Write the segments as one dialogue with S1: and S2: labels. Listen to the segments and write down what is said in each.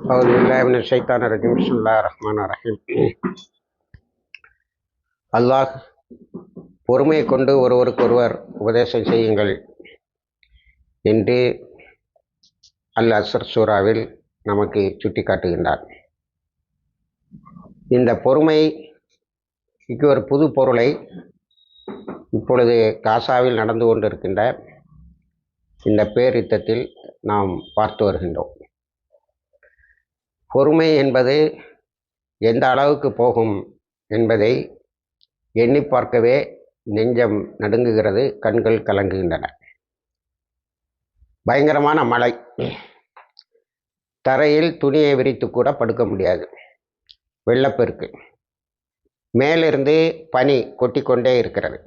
S1: أعوذ بالله من الشيطان الرجيم بسم الله الرحمن الرحيم அல்லாஹ் பொறுமையை கொண்டு ஒருவருக்கொருவர் உபதேசம் செய்யுங்கள் என்று அல் அசர் சூராவில் நமக்கு சுட்டி காட்டுகின்றார் இந்த பொறுமைக்கு ஒரு புது பொருளை இப்பொழுது காசாவில் நடந்து கொண்டிருக்கின்ற இந்த பேரித்தத்தில் நாம் பார்த்து வருகின்றோம் பொறுமை என்பது எந்த அளவுக்கு போகும் என்பதை எண்ணி பார்க்கவே நெஞ்சம் நடுங்குகிறது கண்கள் கலங்குகின்றன. பயங்கரமான மழை. தரையில் துணியை விரித்து கூட படுக்க முடியாது. வெள்ளப்பெருக்கு. மேலிருந்து பனி கொட்டிக்கொண்டே இருக்கிறது.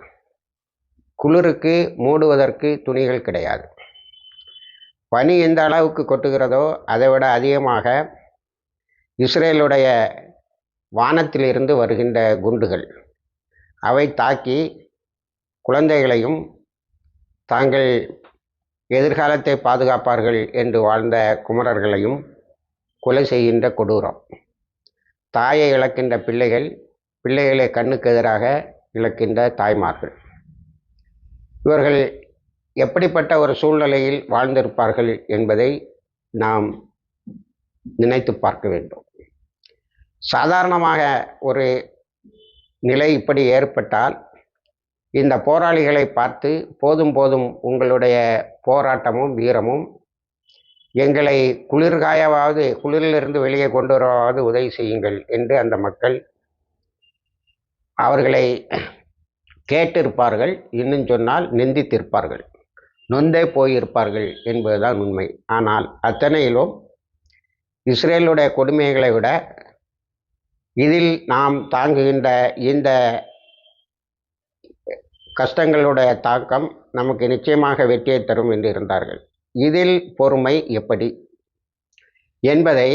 S1: குளிருக்கு மூடுவதற்கு துணிகள் கிடையாது. பனி எந்த அளவுக்கு கொட்டுகிறதோ அதை விட அதிகமாக இஸ்ரேலுடைய வானத்திலிருந்து வருகின்ற குண்டுகள் அவை தாக்கி குழந்தைகளையும் தாங்கள் எதிர்காலத்தை பாதுகாப்பார்கள் என்று வாழ்ந்த குமரர்களையும் கொலை செய்கின்ற கொடூரம். தாயை இழக்கின்ற பிள்ளைகள் பிள்ளைகளை கண்ணுக்கு எதிராக இழக்கின்ற தாய்மார்கள். இவர்கள் எப்படிப்பட்ட ஒரு சூழ்நிலையில் வாழ்ந்திருப்பார்கள் என்பதை நாம் நினைத்து பார்க்க வேண்டும். சாதாரணமாக ஒரு நிலை இப்படி ஏற்பட்டால் இந்த போராளிகளை பார்த்து போதும் போதும் உங்களுடைய போராட்டமும் வீரமும் எங்களை குளிர்காயவாவது குளிரிலிருந்து வெளியே கொண்டு வரவாவது உதவி செய்யுங்கள் என்று அந்த மக்கள் அவர்களை கேட்டிருப்பார்கள். இன்னும் சொன்னால் நிந்தித்திருப்பார்கள். நொந்தே போயிருப்பார்கள் என்பதுதான் உண்மை. ஆனால் அத்தனையிலும் இஸ்ரேலுடைய கொடுமைகளை விட இதில் நாம் தாங்குகின்ற இந்த கஷ்டங்களுடைய தாக்கம் நமக்கு நிச்சயமாக வெற்றியை தரும் என்று இருந்தார்கள். இதில் பொறுமை எப்படி? என்பதை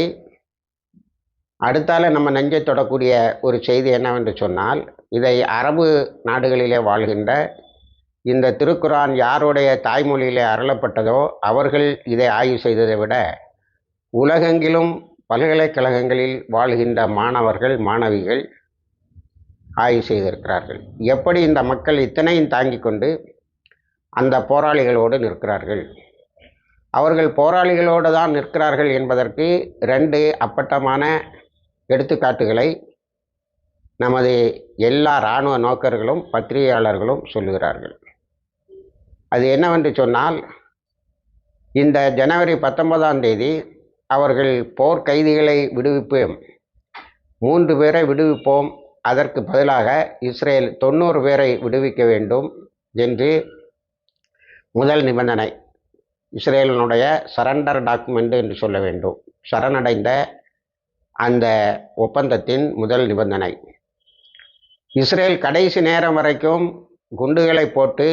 S1: அடுத்தால நம்ம நெஞ்சை தொடக்கூடிய ஒரு செய்தி என்னவென்று சொன்னால் இதை அரபு நாடுகளிலே வாழ்கின்ற இந்த திருக்குரான் யாருடைய தாய்மொழியிலே அருளப்பட்டதோ அவர்கள் இதை ஆய்வு செய்ததை விட உலகெங்கிலும் பல்கலைக்கழகங்களில் வாழ்கின்ற மாணவர்கள் மாணவிகள் ஆய்வு செய்திருக்கிறார்கள். எப்படி இந்த மக்கள் இத்தனையும் தாங்கி கொண்டு அந்த போராளிகளோடு நிற்கிறார்கள்? அவர்கள் போராளிகளோடு தான் நிற்கிறார்கள் என்பதற்கு ரெண்டு அப்பட்டமான எடுத்துக்காட்டுகளை நமது எல்லா இராணுவ நோக்கர்களும் பத்திரிகையாளர்களும் சொல்லுகிறார்கள். அது என்னவென்று சொன்னால் இந்த ஜனவரி பத்தொன்பதாம் தேதி அவர்கள் போர் கைதிகளை விடுவிப்போம். மூன்று பேரை விடுவிப்போம். அதற்கு பதிலாக இஸ்ரேல் தொண்ணூறு பேரை விடுவிக்க வேண்டும் என்று முதல் நிபந்தனை. இஸ்ரேலினுடைய சரண்டர் டாக்குமெண்ட் என்று சொல்ல வேண்டும். சரணடைந்த அந்த ஒப்பந்தத்தின் முதல் நிபந்தனை. இஸ்ரேல் கடைசி நேரம் வரைக்கும் குண்டுகளை போட்டு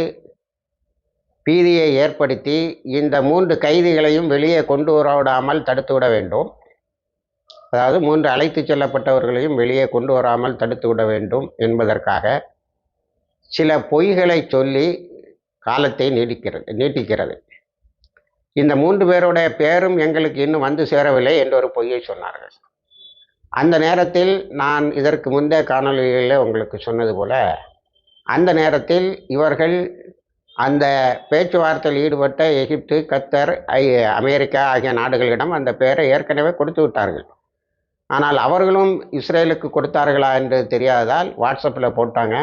S1: பீதியை ஏற்படுத்தி இந்த மூன்று கைதிகளையும் வெளியே கொண்டு வரவிடாமல் தடுத்து விட வேண்டும். அதாவது மூன்று அழைத்து செல்லப்பட்டவர்களையும் வெளியே கொண்டு வராமல் தடுத்து விட வேண்டும் என்பதற்காக சில பொய்களை சொல்லி காலத்தை நீடிக்கிறது நீட்டிக்கிறது. இந்த மூன்று பேருடைய பேரும் எங்களுக்கு இன்னும் வந்து சேரவில்லை என்ற ஒரு பொய்யை சொன்னார்கள். அந்த நேரத்தில் நான் இதற்கு முந்தைய காணொலிகளில் உங்களுக்கு சொன்னது போல அந்த நேரத்தில் இவர்கள் அந்த பேச்சுவார்த்தையில் ஈடுபட்ட எகிப்து கத்தர் ஐ அமெரிக்கா ஆகிய நாடுகளிடம் அந்த பெயரை ஏற்கனவே கொடுத்து விட்டார்கள். ஆனால் அவர்களும் இஸ்ரேலுக்கு கொடுத்தார்களா என்று தெரியாததால் வாட்ஸ்அப்பில் போட்டாங்க.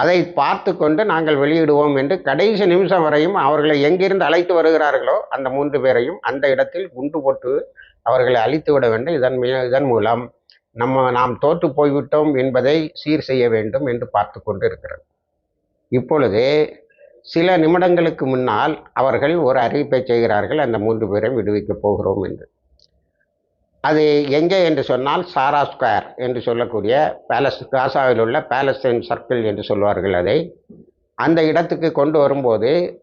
S1: அதை பார்த்து கொண்டு நாங்கள் வெளியிடுவோம் என்று கடைசி நிமிஷம் வரையும் அவர்களை எங்கிருந்து அழைத்து வருகிறார்களோ அந்த மூன்று பேரையும் அந்த இடத்தில் குண்டு போட்டு அவர்களை அழித்து விட வேண்டும். இதன் இதன் மூலம் நம்ம நாம் தோற்று போய்விட்டோம் என்பதை சீர் செய்ய வேண்டும் என்று பார்த்து கொண்டு இருக்கிறது. இப்பொழுது சில நிமிடங்களுக்கு முன்னால் அவர்கள் ஒரு அறிவிப்பை செய்கிறார்கள் அந்த மூன்று பேரையும் விடுவிக்கப் போகிறோம் என்று. அது எங்கே என்று சொன்னால் சாரா ஸ்கொயர் என்று சொல்லக்கூடிய பேலஸ் காசாவில் உள்ள பேலஸ்டைன் சர்க்கிள் என்று சொல்வார்கள் அதை. அந்த இடத்துக்கு கொண்டு வரும்போது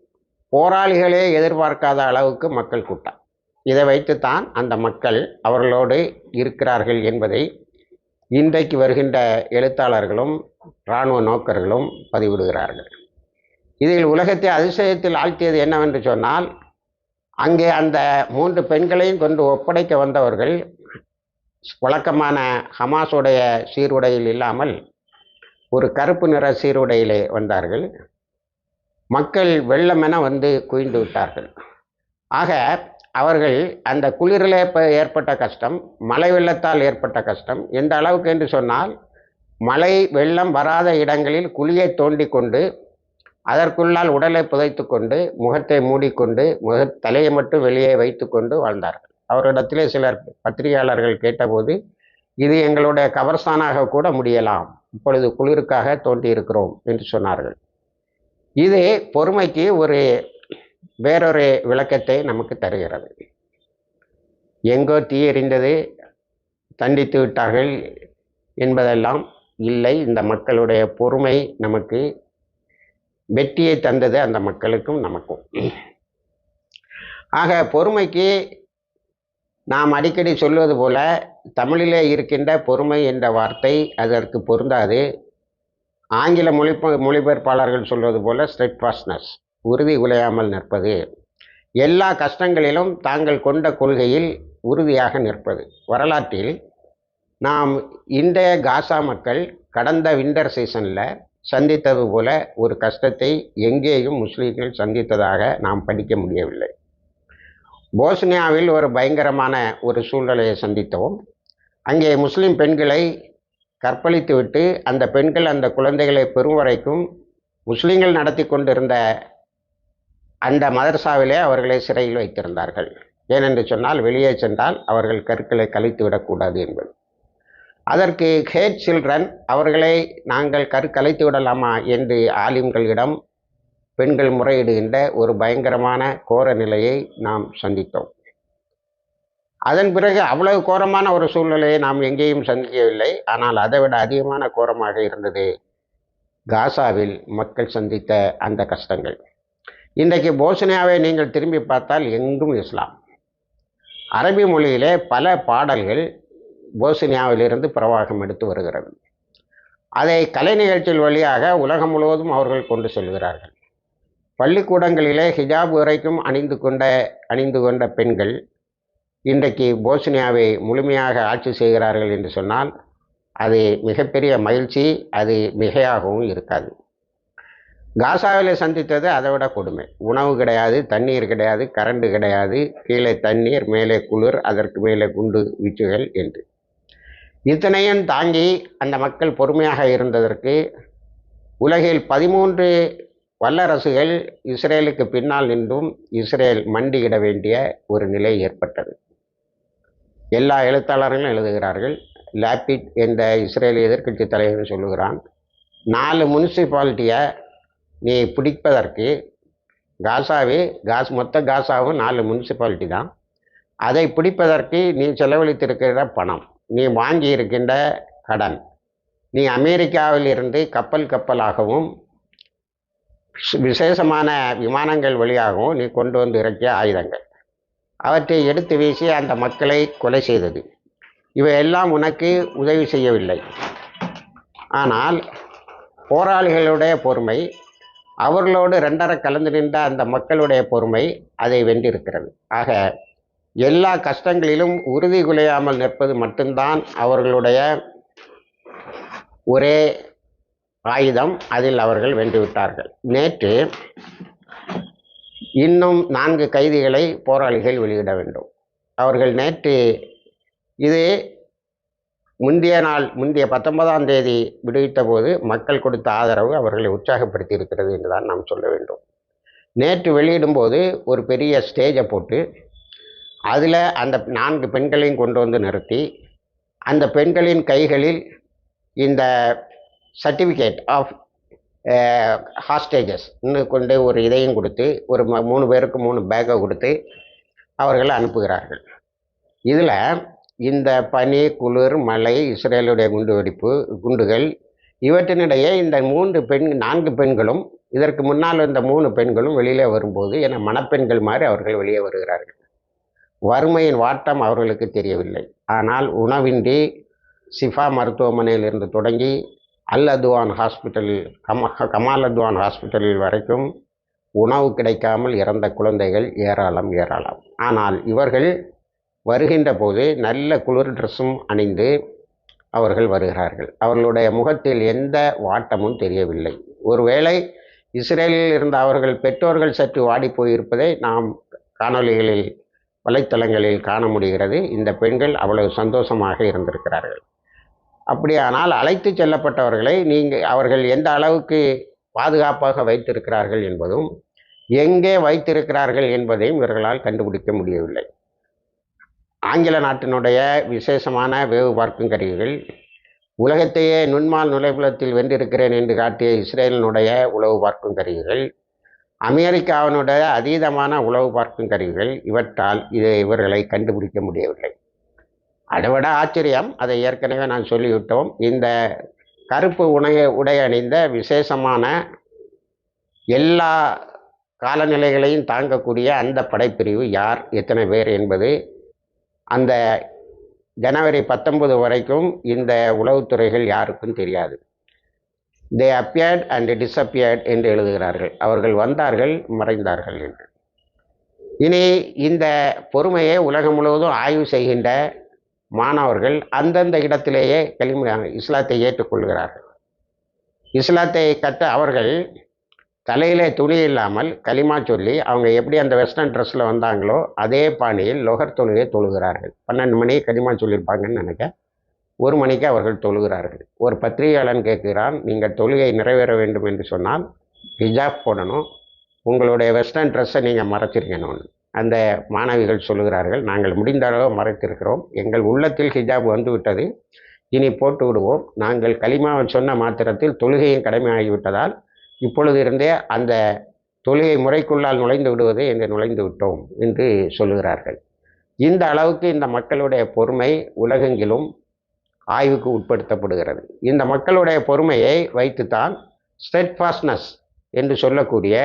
S1: போராளிகளே எதிர்பார்க்காத அளவுக்கு மக்கள் கூட்டம். இதை வைத்து தான் அந்த மக்கள் அவர்களோடு இருக்கிறார்கள் என்பதை இன்றைக்கு வருகின்ற எழுத்தாளர்களும் இராணுவ நோக்கர்களும் பதிவிடுகிறார்கள். இதில் உலகத்தை அதிசயத்தில் ஆழ்த்தியது என்னவென்று சொன்னால் அங்கே அந்த மூன்று பெண்களையும் கொண்டு ஒப்படைக்க வந்தவர்கள் வழக்கமான ஹமாஸுடைய சீருடையில் இல்லாமல் ஒரு கருப்பு நிற சீருடையிலே வந்தார்கள். மக்கள் வெள்ளமென வந்து குவிந்து விட்டார்கள். ஆக அவர்கள் அந்த குளிரில் இப்போ ஏற்பட்ட கஷ்டம் மழை வெள்ளத்தால் ஏற்பட்ட கஷ்டம் எந்த அளவுக்கு என்று சொன்னால் மழை வெள்ளம் வராத இடங்களில் குழியை தோண்டி கொண்டு அதற்குள்ளால் உடலை புதைத்து கொண்டு முகத்தை மூடிக்கொண்டு முக தலையை மட்டும் வெளியே வைத்து கொண்டு வாழ்ந்தார்கள். அவரிடத்திலே சிலர் பத்திரிகையாளர்கள் கேட்டபோது இது எங்களுடைய கபர்ஸ்தானாக கூட முடியலாம். இப்பொழுது குளிருக்காக தோண்டி இருக்கிறோம் என்று சொன்னார்கள். இது பொறுமைக்கு ஒரு வேறொரு விளக்கத்தை நமக்கு தருகிறது. எங்கோ தீ எறிந்தது தண்டித்து விட்டார்கள் என்பதெல்லாம் இல்லை. இந்த மக்களுடைய பொறுமை நமக்கு வெற்றியை தந்தது அந்த மக்களுக்கும் நமக்கும். ஆக பொறுமைக்கு நாம் அடிக்கடி சொல்வது போல தமிழிலே இருக்கின்ற பொறுமை என்ற வார்த்தை அதற்கு பொருந்தாது. ஆங்கில மொழி மொழிபெயர்ப்பாளர்கள் சொல்வது போல ஸ்டெட்ஃபாஸ்ட்னஸ் உறுதி குலையாமல் நிற்பது. எல்லா கஷ்டங்களிலும் தாங்கள் கொண்ட கொள்கையில் உறுதியாக நிற்பது. வரலாற்றில் நாம் இன்றைய காசா மக்கள் கடந்த விண்டர் சீசனில் சந்தித்தது போல ஒரு கஷ்டத்தை எங்கேயும் முஸ்லீம்கள் சந்தித்ததாக நாம் படிக்க முடியவில்லை. போஸ்னியாவில் ஒரு பயங்கரமான ஒரு சூழ்நிலையை சந்தித்தோம். அங்கே முஸ்லீம் பெண்களை கற்பழித்துவிட்டு அந்த பெண்கள் அந்த குழந்தைகளை பெறும் வரைக்கும் முஸ்லீம்கள் நடத்தி கொண்டிருந்த அந்த மதரசாவிலே அவர்களை சிறையில் வைத்திருந்தார்கள். ஏனென்று சொன்னால் வெளியே சென்றால் அவர்கள் கற்களை கழித்து விடக்கூடாது என்பது. அதற்கு ஹேட் சில்ட்ரன் அவர்களை நாங்கள் கற்கலைத்து விடலாமா? என்று ஆலிம்களிடம் பெண்கள் முறையிடுகின்ற ஒரு பயங்கரமான கோர நிலையை நாம் சந்தித்தோம். அதன் பிறகு அவ்வளவு கோரமான ஒரு சூழ்நிலையை நாம் எங்கேயும் சந்திக்கவில்லை. ஆனால் அதை விட அதிகமான கோரமாக இருந்தது காசாவில் மக்கள் சந்தித்த அந்த கஷ்டங்கள். இன்றைக்கு போசனியாவை நீங்கள் திரும்பி பார்த்தால் எங்கும் இஸ்லாம். அரபி மொழியிலே பல பாடல்கள் போசனியாவிலிருந்து பிரவாகம் எடுத்து வருகிறது. அதை கலை நிகழ்ச்சிகள் வழியாக உலகம் முழுவதும் அவர்கள் கொண்டு செல்கிறார்கள். பள்ளிக்கூடங்களிலே ஹிஜாப் வரைக்கும் அணிந்து கொண்ட அணிந்து கொண்ட பெண்கள் இன்றைக்கு போஸ்னியாவை முழுமையாக ஆட்சி செய்கிறார்கள் என்று சொன்னால் அது மிகப்பெரிய மகிழ்ச்சி அது மிகையாகவும் இருக்காது. காசாவில் சந்தித்தது அதை விட கொடுமை. உணவு கிடையாது தண்ணீர் கிடையாது கரண்டு கிடையாது கீழே தண்ணீர் மேலே குளிர் அதற்கு மேலே குண்டு வீச்சுகள் என்று. இத்தனையும் தாங்கி அந்த மக்கள் பொறுமையாக இருந்ததற்கு உலகில் பதிமூன்று வல்லரசுகள் இஸ்ரேலுக்கு பின்னால் நின்றும் இஸ்ரேல் மண்டியிட வேண்டிய ஒரு நிலை ஏற்பட்டது. எல்லா எழுத்தாளர்களும் எழுதுகிறார்கள் லாபிட் என்ற இஸ்ரேல் எதிர்க்கட்சி தலைவர் சொல்லுகிறான் நாலு முனிசிபாலிட்டியை நீ பிடிப்பதற்கு காசாவே காஸ் மொத்த காசாவும் நாலு முனிசிபாலிட்டி தான். அதை பிடிப்பதற்கு நீ செலவழித்திருக்கிற பணம் நீ வாங்கி இருக்கின்ற கடன். நீ அமெரிக்காவில் இருந்து கப்பல் கப்பலாகவும் விசேஷமான விமானங்கள் வழியாகவும் நீ கொண்டு வந்து இறக்கிய ஆயுதங்கள். அவற்றை எடுத்து வீசி அந்த மக்களை கொலை செய்தது. இவையெல்லாம் உனக்கு உதவி செய்யவில்லை. ஆனால் போராளிகளுடைய பொறுமை அவர்களோடு ரெண்டரை கலந்து நின்ற அந்த மக்களுடைய பொறுமை அதை வென்றிருக்கிறது. ஆக எல்லா கஷ்டங்களிலும் உறுதி குலையாமல் நிற்பது மட்டும்தான் அவர்களுடைய ஒரே ஆயுதம். அதில் அவர்கள் வென்றுவிட்டார்கள். நேற்று இன்னும் நான்கு கைதிகளை போராளிகள் வெளியிட வேண்டும். அவர்கள் நேற்று இது முந்தைய நாள் முந்தைய பத்தொன்பதாம் தேதி விடுவித்த போது மக்கள் கொடுத்த ஆதரவு அவர்களை உற்சாகப்படுத்தி இருக்கிறது என்று தான் நாம் சொல்ல வேண்டும். நேற்று வெளியிடும்போது ஒரு பெரிய ஸ்டேஜை போட்டு அதில் அந்த நான்கு பெண்களையும் கொண்டு வந்து நிறுத்தி அந்த பெண்களின் கைகளில் இந்த சர்டிஃபிகேட் ஆஃப் ஹாஸ்டேஜஸ் இன்னும் கொண்டு ஒரு இதையும் கொடுத்து ஒரு மூணு பேருக்கு மூணு பேக்கை கொடுத்து அவர்களை அனுப்புகிறார்கள். இதில் இந்த பனி குளிர் மலை இஸ்ரேலுடைய குண்டுவெடிப்பு குண்டுகள் இவற்றினிடையே இந்த மூன்று பெண் நான்கு பெண்களும் இதற்கு முன்னால் இந்த மூணு பெண்களும் வெளியிலே வரும்போது என மணப்பெண்கள் மாதிரி அவர்கள் வெளியே வருகிறார்கள். வறுமையின் வாட்டம் அவர்களுக்கு தெரியவில்லை. ஆனால் உணவின்றி சிஃபா மருத்துவமனையிலிருந்து தொடங்கி அல் அத்வான் ஹாஸ்பிட்டலில் கம கமால் அத்வான் ஹாஸ்பிட்டலில் வரைக்கும் உணவு கிடைக்காமல் இறந்த குழந்தைகள் ஏராளம் ஏராளம். ஆனால் இவர்கள் வருகின்ற போது நல்ல குளிர் ட்ரெஸ்ஸும் அணிந்து அவர்கள் வருகிறார்கள். அவர்களுடைய முகத்தில் எந்த வாட்டமும் தெரியவில்லை. ஒருவேளை இஸ்ரேலில் இருந்த அவர்கள் பெற்றோர்கள் சற்று வாடி போயிருப்பதை நாம் காணொளிகளில் வலைத்தளங்களில் காண முடிகிறது. இந்த பெண்கள் அவ்வளவு சந்தோஷமாக இருந்திருக்கிறார்கள். அப்படியானால் அழைத்து செல்லப்பட்டவர்களை நீங்கள் அவர்கள் எந்த அளவுக்கு பாதுகாப்பாக வைத்திருக்கிறார்கள் என்பதும் எங்கே வைத்திருக்கிறார்கள் என்பதையும் இவர்களால் கண்டுபிடிக்க முடியவில்லை. ஆங்கில நாட்டினுடைய விசேஷமான வேவு பார்க்கும் கருவிகள் உலகத்தையே நுண்மால் நுழைப்புலத்தில் வென்றிருக்கிறேன் என்று காட்டிய இஸ்ரேலினுடைய உளவு பார்க்கும் கருவிகள் அமெரிக்காவினுடைய அதீதமான உளவு பார்க்கும் கருவிகள் இவற்றால் இதை இவர்களை கண்டுபிடிக்க முடியவில்லை. அதைவிட ஆச்சரியம் அதை ஏற்கனவே நான் சொல்லிவிட்டோம். இந்த கருப்பு உடைய உடை அணிந்த விசேஷமான எல்லா காலநிலைகளையும் தாங்கக்கூடிய அந்த படைப்பிரிவு யார் எத்தனை பேர் என்பது அந்த ஜனவரி பத்தொன்பது வரைக்கும் இந்த உளவுத்துறைகள் யாருக்கும் தெரியாது. தே அப்பியர்ட் அண்ட் டிஸ்அப்பியர்ட் என்று எழுதுகிறார்கள். அவர்கள் வந்தார்கள் மறைந்தார்கள் என்று. இனி இந்த பொறுமையை உலகம் முழுவதும் ஆய்வு செய்கின்ற மாணவர்கள் அந்தந்த இடத்திலேயே கல்வி இஸ்லாத்தை ஏற்றுக்கொள்கிறார்கள். இஸ்லாத்தை கற்ற அவர்கள் தலையிலே துணி இல்லாமல் களிமா சொல்லி அவங்க எப்படி அந்த வெஸ்டர்ன் ட்ரெஸ்ஸில் வந்தாங்களோ அதே பாணியில் லொகர் தொழுகை தொழுகிறார்கள். பன்னெண்டு மணிக்கு களிமா சொல்லியிருப்பாங்கன்னு நினைக்க ஒரு மணிக்கு அவர்கள் தொழுகிறார்கள். ஒரு பத்திரிகையாளன் கேட்கிறான் நீங்கள் தொழுகை நிறைவேற வேண்டும் என்று சொன்னால் ஹிஜாப் போடணும். உங்களுடைய வெஸ்டர்ன் ட்ரெஸ்ஸை நீங்கள் மறைச்சிருக்கணும்னு. அந்த மாணவிகள் சொல்லுகிறார்கள் நாங்கள் முடிந்த அளவு மறைத்திருக்கிறோம். எங்கள் உள்ளத்தில் ஹிஜாப் வந்துவிட்டது. இனி போட்டு விடுவோம். நாங்கள் களிமாவை சொன்ன மாத்திரத்தில் தொழுகையும் கடமையாகிவிட்டதால் இப்பொழுது இருந்தே அந்த தொழுகை முறைக்குள்ளால் நுழைந்து விடுவது என்று நுழைந்து விட்டோம் என்று சொல்லுகிறார்கள். இந்த அளவுக்கு இந்த மக்களுடைய பொறுமை உலகெங்கிலும் ஆய்வுக்கு உட்படுத்தப்படுகிறது. இந்த மக்களுடைய பொறுமையை வைத்துத்தான் ஸ்டெட்ஃபாஸ்ட்னஸ் என்று சொல்லக்கூடிய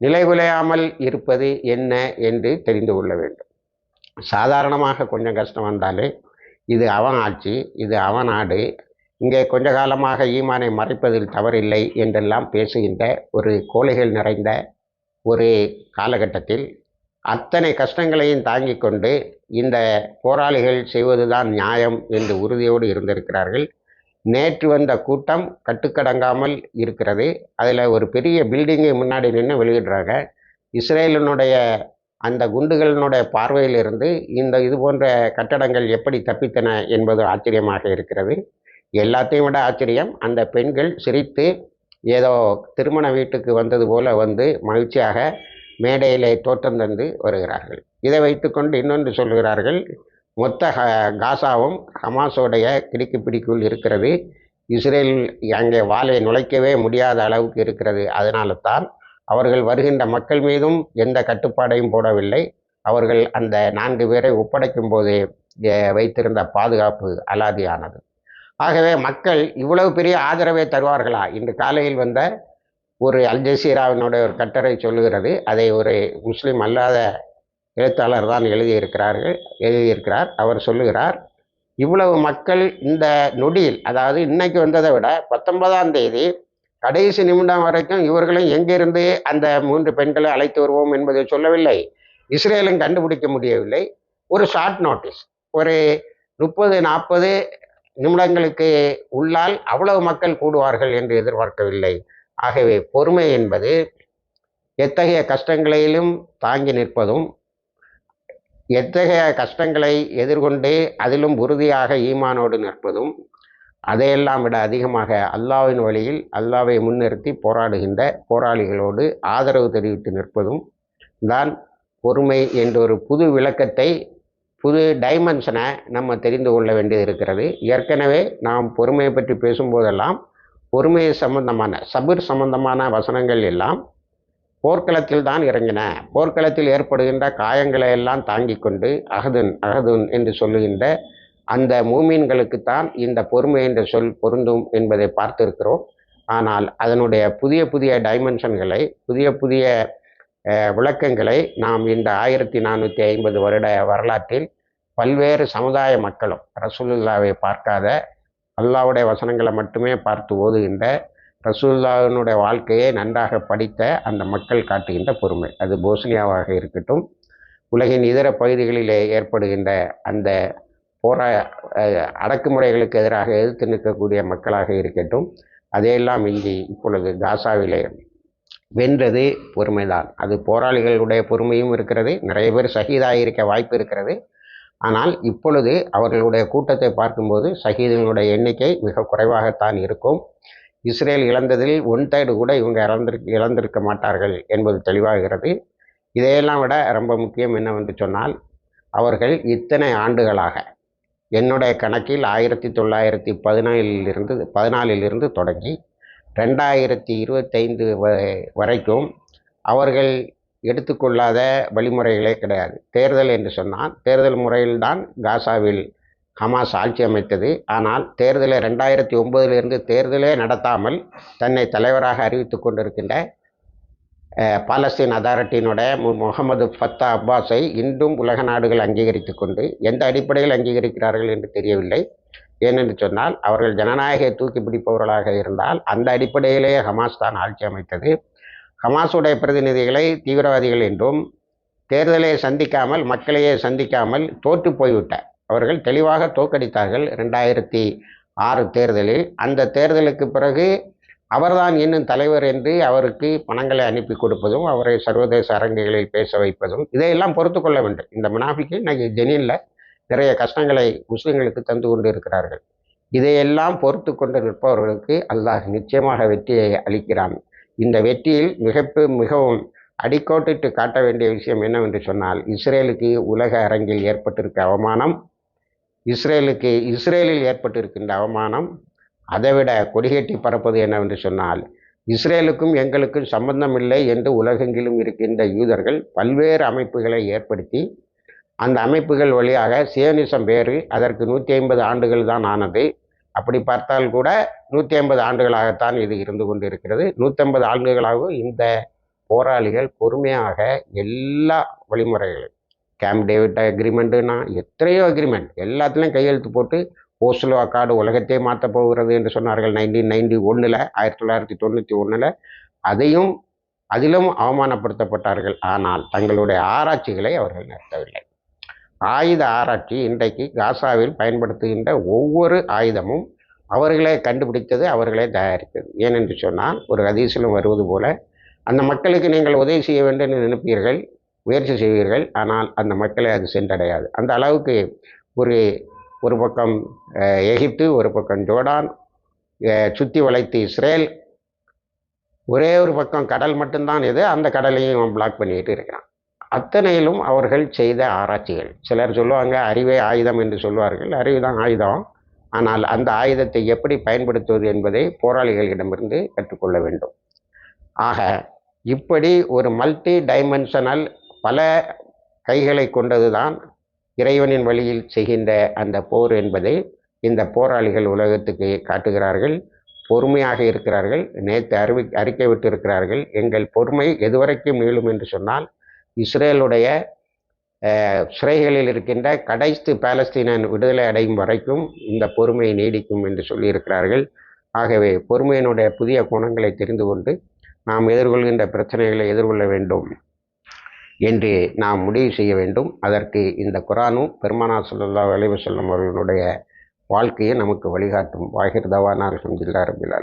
S1: நிலைகுலையாமல் இருப்பது என்ன என்று தெரிந்து கொள்ள வேண்டும். சாதாரணமாக கொஞ்சம் கஷ்டம் வந்தாலே இது அவன் ஆட்சி இது அவன் நாடு இங்கே கொஞ்ச காலமாக ஈமானை மறைப்பதில் தவறில்லை என்றெல்லாம் பேசுகின்ற ஒரு கோழைகள் நிறைந்த ஒரு காலகட்டத்தில் அத்தனை கஷ்டங்களையும் தாங்கி கொண்டு இந்த போராளிகள் செய்வதுதான் நியாயம் என்று உறுதியோடு இருந்திருக்கிறார்கள். நேற்று வந்த கூட்டம் கட்டுக்கடங்காமல் இருக்கிறது. அதில் ஒரு பெரிய பில்டிங்கை முன்னாடி நின்று வெளியிடுறாங்க. இஸ்ரேலினுடைய அந்த குண்டுகளினுடைய பார்வையிலிருந்து இந்த இது போன்ற கட்டடங்கள் எப்படி தப்பித்தன என்பது ஆச்சரியமாக இருக்கிறது. எல்லாத்தையும் விட ஆச்சரியம். அந்த பெண்கள் சிரித்து ஏதோ திருமண வீட்டுக்கு வந்தது போல வந்து மகிழ்ச்சியாக மேடையிலே தோற்றம் தந்து வருகிறார்கள். இதை வைத்துக்கொண்டு இன்னொன்று சொல்கிறார்கள் மொத்த ஹ காசாவும் ஹமாஸோடைய கிடுக்கு பிடிக்குள் இருக்கிறது. இஸ்ரேல் அங்கே வாளை நுழைக்கவே முடியாத அளவுக்கு இருக்கிறது. அதனால தான் அவர்கள் வருகின்ற மக்கள் மீதும் எந்த கட்டுப்பாடையும் போடவில்லை. அவர்கள் அந்த நான்கு பேரை ஒப்படைக்கும் போதே வைத்திருந்த பாதுகாப்பு அலாதியானது. ஆகவே மக்கள் இவ்வளவு பெரிய ஆதரவை தருவார்களா? இன்று காலையில் வந்த ஒரு அல்ஜசீராவினுடைய ஒரு கட்டுரை சொல்லுகிறது. அதை ஒரு முஸ்லீம் அல்லாத எழுத்தாளர் தான் எழுதியிருக்கிறார்கள் எழுதியிருக்கிறார். அவர் சொல்லுகிறார் இவ்வளவு மக்கள் இந்த நொடியில் அதாவது இன்னைக்கு வந்ததை விட பத்தொன்பதாம் தேதி கடைசி நிமிடம் வரைக்கும் இவர்களும் எங்கிருந்து அந்த மூன்று பெண்களை அழைத்து வருவோம் என்பதை சொல்லவில்லை. இஸ்ரேலும் கண்டுபிடிக்க முடியவில்லை. ஒரு ஷார்ட் நோட்டீஸ் ஒரு முப்பது நாற்பது நிமிடங்களுக்கு உள்ளால் அவ்வளவு மக்கள் கூடுவார்கள் என்று எதிர்பார்க்கவில்லை. ஆகவே பொறுமை என்பது எத்தகைய கஷ்டங்களிலும் தாங்கி நிற்பதும் எத்தகைய கஷ்டங்களை எதிர்கொண்டு அதிலும் உறுதியாக ஈமானோடு நிற்பதும் அதையெல்லாம் விட அதிகமாக அல்லாஹ்வின் வழியில் அல்லாவை முன்னிறுத்தி போராடுகின்ற போராளிகளோடு ஆதரவு தெரிவித்து நிற்பதும் தான் பொறுமை என்ற ஒரு புது விளக்கத்தை புது டைமென்ஷனை நம்ம தெரிந்து கொள்ள வேண்டியது இருக்கிறது. ஏற்கனவே நாம் பொறுமையை பற்றி பேசும்போதெல்லாம் பொறுமை சம்பந்தமான சபிர் சம்பந்தமான வசனங்கள் எல்லாம் போர்க்களத்தில் தான் இறங்கின. போர்க்களத்தில் ஏற்படுகின்ற காயங்களை எல்லாம் தாங்கிக் கொண்டு அகதுன் அகதுன் என்று சொல்லுகின்ற அந்த மூமீன்களுக்குத்தான் இந்த பொறுமை என்ற சொல் பொருந்தும் என்பதை பார்த்திருக்கிறோம். ஆனால் அதனுடைய புதிய புதிய டைமென்ஷன்களை புதிய புதிய விளக்கங்களை நாம் இந்த ஆயிரத்தி நானூற்றி ஐம்பது வருட வரலாற்றில் பல்வேறு சமுதாய மக்களும் ரசூலுல்லாவை பார்க்காத அல்லாவுடைய வசனங்களை மட்டுமே பார்த்து ஓதுகின்ற ரசூல்லாவினுடைய வாழ்க்கையை நன்றாக படித்த அந்த மக்கள் காட்டுகின்ற பொறுமை அது போஸ்னியாவாக இருக்கட்டும் உலகின் இதர பகுதிகளிலே ஏற்படுகின்ற அந்த போரா அடக்குமுறைகளுக்கு எதிராக எதிர்த்து நிற்கக்கூடிய மக்களாக இருக்கட்டும் அதையெல்லாம் இங்கு இப்பொழுது காசாவிலே வென்றது பொறுமைதான். அது போராளிகளுடைய பொறுமையும் இருக்கிறது நிறைய பேர் சகிதாயிருக்க இருக்க வாய்ப்பு இருக்கிறது. ஆனால் இப்பொழுது அவர்களுடைய கூட்டத்தை பார்க்கும்போது சகிதங்களுடைய எண்ணிக்கை மிக குறைவாகத்தான் இருக்கும். இஸ்ரேல் இழந்ததில் ஒன் தேர்டு கூட இவங்க இழந்திருக்க இழந்திருக்க மாட்டார்கள் என்பது தெளிவாகிறது. இதையெல்லாம் விட ரொம்ப முக்கியம் என்னவென்று சொன்னால் அவர்கள் இத்தனை ஆண்டுகளாக என்னுடைய கணக்கில் ஆயிரத்தி தொள்ளாயிரத்தி பதினாலிலிருந்து பதினாலிலிருந்து தொடங்கி ரெண்டாயிரத்தி இருபத்தைந்து வரைக்கும் அவர்கள் எடுத்துக்கொள்ளாத வழிமுறைகளே கிடையாது. தேர்தல் என்று சொன்னால் தேர்தல் முறையில்தான் காசாவில் ஹமாஸ் ஆட்சி அமைத்தது. ஆனால் தேர்தலை ரெண்டாயிரத்தி ஒன்பதிலிருந்து தேர்தலே நடத்தாமல் தன்னை தலைவராக அறிவித்து கொண்டிருக்கின்ற பாலஸ்தீன் அதாரிட்டியினுடைய மு முகமது ஃபத்தா அப்பாஸை இன்றும் உலக நாடுகள் அங்கீகரித்து கொண்டு எந்த அடிப்படையில் அங்கீகரிக்கிறார்கள் என்று தெரியவில்லை. ஏனென்று சொன்னால் அவர்கள் ஜனநாயகத்தை தூக்கி பிடிப்பவர்களாக இருந்தால் அந்த அடிப்படையிலேயே ஹமாஸ் தான் ஆட்சி அமைத்தது. ஹமாஸுடைய பிரதிநிதிகளை தீவிரவாதிகள் என்றும் தேர்தலை சந்திக்காமல் மக்களையே சந்திக்காமல் தோற்று போய்விட்ட அவர்கள் தெளிவாக தோற்கடித்தார்கள் ரெண்டாயிரத்தி ஆறு தேர்தலில். அந்த தேர்தலுக்கு பிறகு அவர்தான் இன்னும் தலைவர் என்று அவருக்கு பணங்களை அனுப்பி கொடுப்பதும் அவரை சர்வதேச அரங்குகளில் பேச வைப்பதும் இதையெல்லாம் பொறுத்து கொள்ள வேண்டும். இந்த முனாஃபிக்கு இன்னைக்கு ஜெனீனில் நிறைய கஷ்டங்களை முஸ்லிம்களுக்கு தந்து கொண்டு இருக்கிறார்கள் இதையெல்லாம் பொறுத்து கொண்டு நிற்பவர்களுக்கு அல்லாஹ் நிச்சயமாக வெற்றியை அளிக்கிறான். இந்த வெற்றியில் மிகப்பு மிகவும் அடிக்கோட்டிட்டு காட்ட வேண்டிய விஷயம் என்னவென்று சொன்னால் இஸ்ரேலுக்கு உலக அரங்கில் ஏற்பட்டிருக்க அவமானம் இஸ்ரேலுக்கு இஸ்ரேலில் ஏற்பட்டிருக்கின்ற அவமானம் அதைவிட கொடிகட்டி பறப்பது என்னவென்று சொன்னால் இஸ்ரேலுக்கும் எங்களுக்கும் சம்பந்தமில்லை என்று உலகெங்கிலும் இருக்கின்ற யூதர்கள் பல்வேறு அமைப்புகளை ஏற்படுத்தி அந்த அமைப்புகள் வழியாக சியோனிசம் வேறு. அதற்கு நூற்றி ஐம்பது ஆண்டுகள் தான் ஆனது. அப்படி பார்த்தால் கூட நூற்றி ஐம்பது ஆண்டுகளாகத்தான் இது இருந்து கொண்டு இருக்கிறது நூற்றம்பது ஆண்டுகளாகவும் இந்த போராளிகள் பொறுமையாக எல்லா வழிமுறைகளும் கேம்ப் டேவிட் அக்ரிமெண்ட்டுனா எத்தனையோ அக்ரிமெண்ட் எல்லாத்துலேயும் கையெழுத்து போட்டு ஓஸ்லோ அக்காடு உலகத்தையே மாற்ற போகிறது என்று சொன்னார்கள் நைன்டீன் நைன்டி ஒன்றில் ஆயிரத்தி தொள்ளாயிரத்தி தொண்ணூற்றி ஒன்றில் அதையும் அதிலும் அவமானப்படுத்தப்பட்டார்கள். ஆனால் தங்களுடைய ஆராய்ச்சிகளை அவர்கள் நடத்தவில்லை ஆயுத ஆராய்ச்சி இன்றைக்கு காசாவில் பயன்படுத்துகின்ற ஒவ்வொரு ஆயுதமும் அவர்களே கண்டுபிடித்தது அவர்களே தயாரித்தது. ஏனென்று சொன்னால் ஒரு ரதீசிலும் வருவது போல அந்த மக்களுக்கு நீங்கள் உதவி செய்ய வேண்டும் என்று நினைப்பீர்கள் முயற்சி செய்வீர்கள் ஆனால் அந்த மக்களை அது சென்றடையாது. அந்த அளவுக்கு ஒரு ஒரு பக்கம் எகிப்து ஒரு பக்கம் ஜோர்டான் சுற்றி வளைத்து இஸ்ரேல் ஒரே ஒரு பக்கம் கடல் மட்டும்தான் இது அந்த கடலையும் பிளாக் பண்ணிக்கிட்டு இருக்கிறான் அத்தனையிலும் அவர்கள் செய்த ஆராய்ச்சிகள். சிலர் சொல்லுவாங்க அறிவே ஆயுதம் என்று சொல்வார்கள். அறிவு தான் ஆயுதம். ஆனால் அந்த ஆயுதத்தை எப்படி பயன்படுத்துவது என்பதை போராளிகளிடமிருந்து கற்றுக்கொள்ள வேண்டும். ஆக இப்படி ஒரு மல்டி டைமென்ஷனல் பல கைகளை கொண்டதுதான் இறைவனின் வழியில் செய்கின்ற அந்த போர் என்பதை இந்த போராளிகள் உலகத்துக்கு காட்டுகிறார்கள். பொறுமையாக இருக்கிறார்கள். நேற்று அறிவி அறிக்கை விட்டிருக்கிறார்கள். எங்கள் பொறுமை எதுவரைக்கும் நீளும் என்று சொன்னால் இஸ்ரேலுடைய சிறைகளில் இருக்கின்ற கடைசி பாலஸ்தீனன் விடுதலை அடையும் வரைக்கும் இந்த பொறுமை நீடிக்கும் என்று சொல்லியிருக்கிறார்கள். ஆகவே பொறுமையினுடைய புதிய கோணங்களை தெரிந்து கொண்டு நாம் எதிர்கொள்கின்ற பிரச்சனைகளை எதிர்கொள்ள வேண்டும் என்று நாம் முடிவு செய்ய வேண்டும். அதற்கு இந்த குரானும் பெருமானா ஸல்லல்லாஹு அலைஹி அவர்களுடைய வாழ்க்கையை நமக்கு வழிகாட்டும். வாகிர் தவானா அல்ஹம்துலில்லாஹி ரபில்